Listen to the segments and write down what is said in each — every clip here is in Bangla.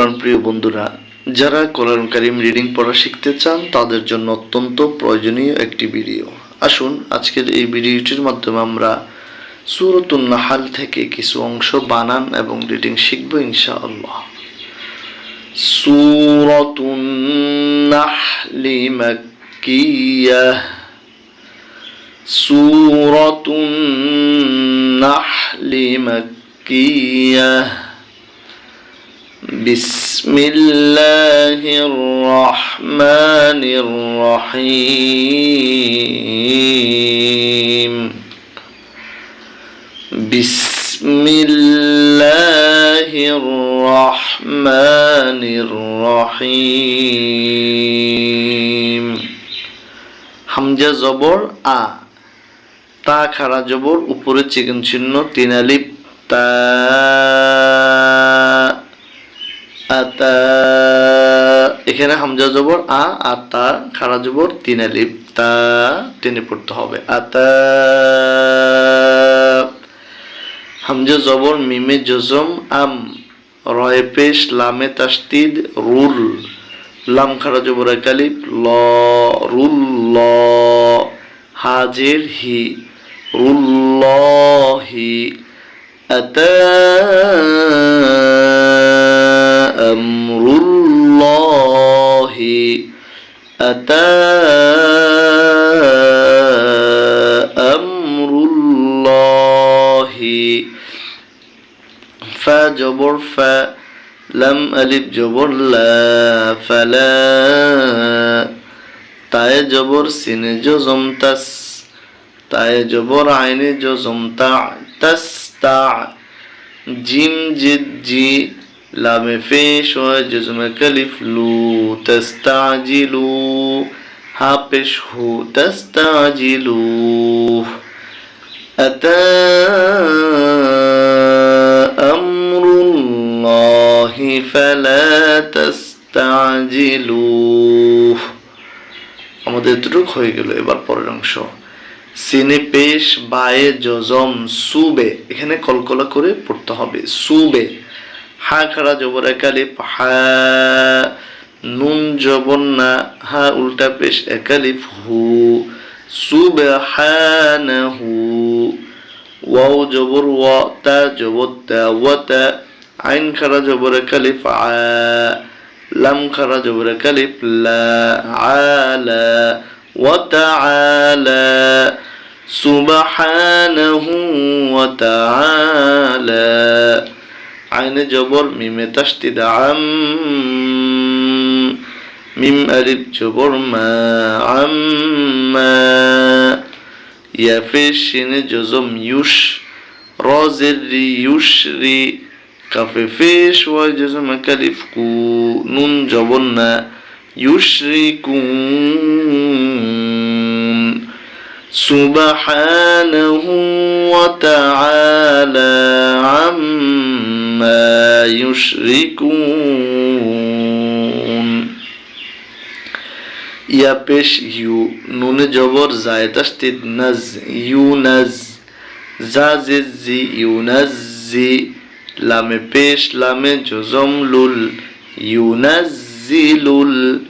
কোরআন প্রিয় বন্ধুরা, যারা কোরআন কারিম রিডিং পড়া শিখতে চান, তাদের জন্য অত্যন্ত প্রয়োজনীয় একটি ভিডিও আসুন, আজকের এই ভিডিওটির মাধ্যমে আমরা সুরতুন নাহাল থেকে কিছু অংশ বানান এবং রিডিং শিখব ইনশাআল্লাহ। সুরতুন নাহলি মাক্কিয়াহ সুরতুন নাহলি মাক্কিয়াহ بسم الله الرحمن الرحيم بسم الله الرحمن الرحيم হামজা জবর আ তা খাড়া জবর উপরে চিকেন চিহ্ন তিন আলিপ তা এখানে হামজা জবর, আ আর তা খাড়া জবর, তিন আলিপ তা, টেনে পড়তে হবে। আতা, হামজা জবর, মিমে জজম, আম, রয়ে পেশ, লামে তাস্তিদ, রুল, লাম খাড়া জবর একালিপ ল, রুল, ল, হাজের, হি রুল্লাহি আতা أمر الله أتى أمر الله فا جبر فا لم ألف جبر لا فلا তায় জবর সিনে জজম তাস তায় জবর আইনে জজম তা তাস তা জিম জিদ জি লামে ফেশ হয় জজমে কালিফ লু তাস্তাজিলু হা পেশ হু তাস্তাজিলু أتى أمر الله فلا تستعجلوه আমাদের এতটুক হয়ে গেল এবার পরের অংশ সিনে পেশ বায়ে জজম সুবে এখানে কলকলা করে পড়তে হবে সুবে হা খাড়া জবর একালিপ হা নুন জবর না, হা উল্টা পেশ একালিপ হু সুবে হু ওয়াও জবর ওয়া, তা জবর তা, ওয়া তা, আইন খাড়া জবর একালিপ আ, লাম খাড়া জবর একালিপ লা আলা সুবহানাহু ওয়া তাআলা। আইনে জবর মিমে তাসদিদ আম মিম আলিফ জবর মা আম্মা ইয়া ফেশ শিনে জজম ইউশ রজের রি ইউশ রি কাফে ফেশ ওয়াই জজম কালিফ কু নুন জবর না يشركون سبحانه وتعالى عما يشركون يا بيش يو نون جبر زاي تشتد نز يونز زاز زي يونزي لام بيش لام جزم لول ينزلول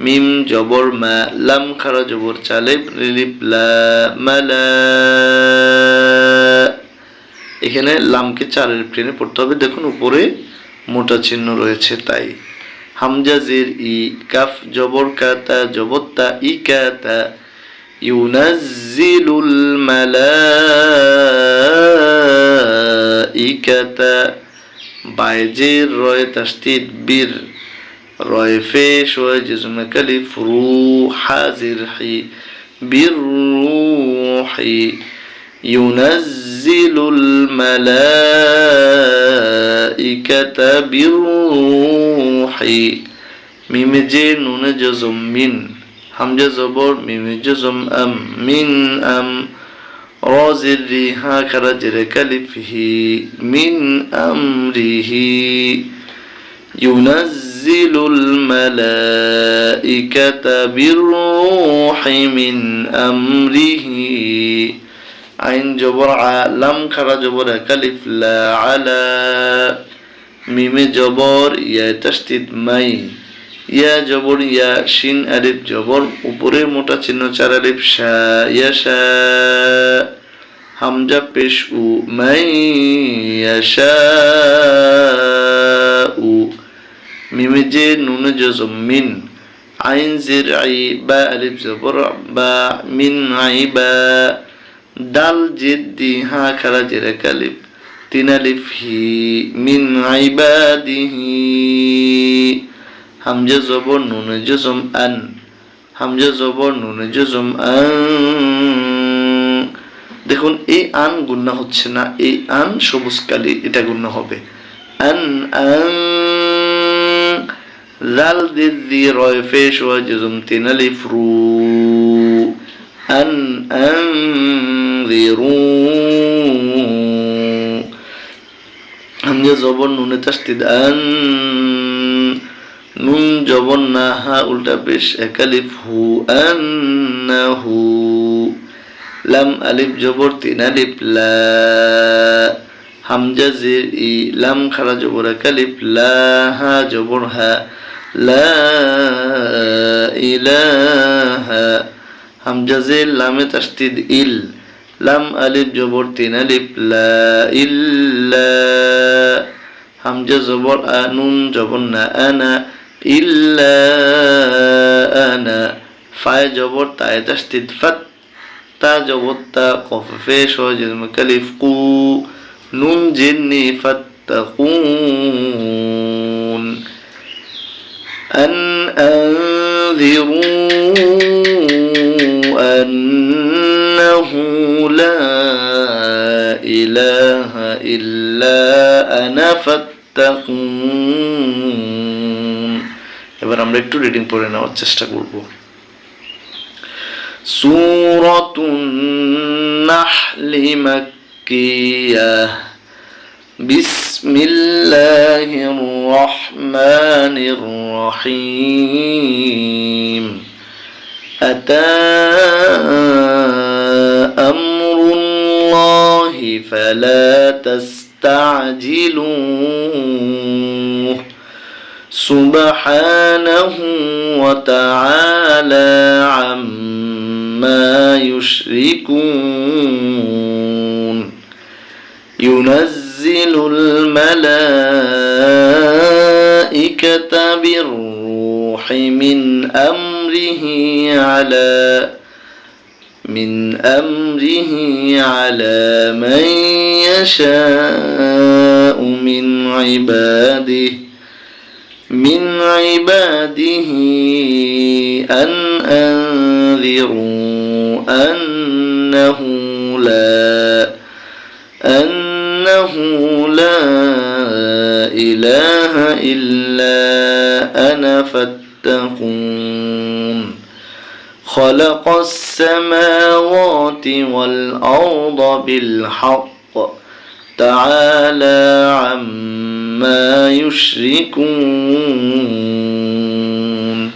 ميم جبر ما لم خرج جبر چالب رلب لا ملا এখানে লামকে চারের প্লেনে পড়তে হবে। দেখুন, উপরে মোটা চিহ্ন রয়েছে তাই। হামজা জের ই, কাফ, জবর কাতা, জবত্তা, ই কাতা, ইউনাজ্জিলুল মালাইকাতা, বাইজের রয় তাসদিদ বীর, রয় ফেশ হয় জিসমে কালিফ রু হাজির হি বীর রুহি। ينزل الملائكة بالروح. ميم جي نون جزم من. حمزة زبر ميم جزم أم. من أم. راز الريها كرجر كلفه. من أمره. ينزل الملائكة بالروح من أمره. আইন জবর লাম খারা জবর কালিফ লা আলা, মিমে জবর ইয়া তাস্তিদ মাই, ইয়া জবর ইয়া শিন আলিফ জবর, উপরে মোটা চিহ্ন চার আলিফ শা, ইয়া শা, হামজা পেশ উ, মাই ইয়াশা উ, মিমে যে নুনে জজম মিন, আইন জির আই বা আলিফ জবর বা মিন আই বা দাল জিদ্দি, হা খারা জেরা কালিফ তিন আলিফ হি, মিন আইবাদিহি হামজা জবর নুনে জজম আন। হামজা জবর নুনে জজম আন। দেখুন, এই আন গুন্না হচ্ছে না, এই আন সবুজ কালি, এটা গুন্না হবে। আন আন। জাল দিদি রয় ফেশ ওয়া জজম, তিন আলিফ রু। আন আন। হামজা জবর নুনে তাস্তিদ আন নুন জবর না হা উল্টা পেশ একালিফ হু আন্নাহু লাম আলিফ জবর তিন আলিফ লা হামজা জির ই লাম খারা জবর একালিফ লা হা জবর হা লা ইলাহা হামজা জির লামে তাস্তিদ ইল লাম আলিফ জবর তিন আলিফ লা ইল্লা হামজা জবর আনুন জবর না আনা ইল্লা আনা ফায় জবর তায় তাস্তিদ ফাত তা জবর তা কফ ফেশ হয় জন্ম কালিফ কু নুন জিন্নি ফাত্তাকুন أن أنذروا أنه لا إله إلا أنا فاتقون এবার আমরা একটু রিডিং পড়ে নেওয়ার চেষ্টা করব সূরাতুন নাহলি মাক্কিয়াহ بسم الله الرحمن الرحيم أتى فلا تستعجلوه سبحانه وتعالى عما يشركون. ينزل الملائكة بالروح من أمره على من أمره على من يشاء من عباده من عباده أن أنذروا أنه لا أنه لا إله إلا أنا فاتقون. خلق السماوات والأرض بالحق تعالى عما يشركون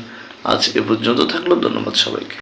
আজ এ পর্যন্ত থাকলো ধন্যবাদ সবাইকে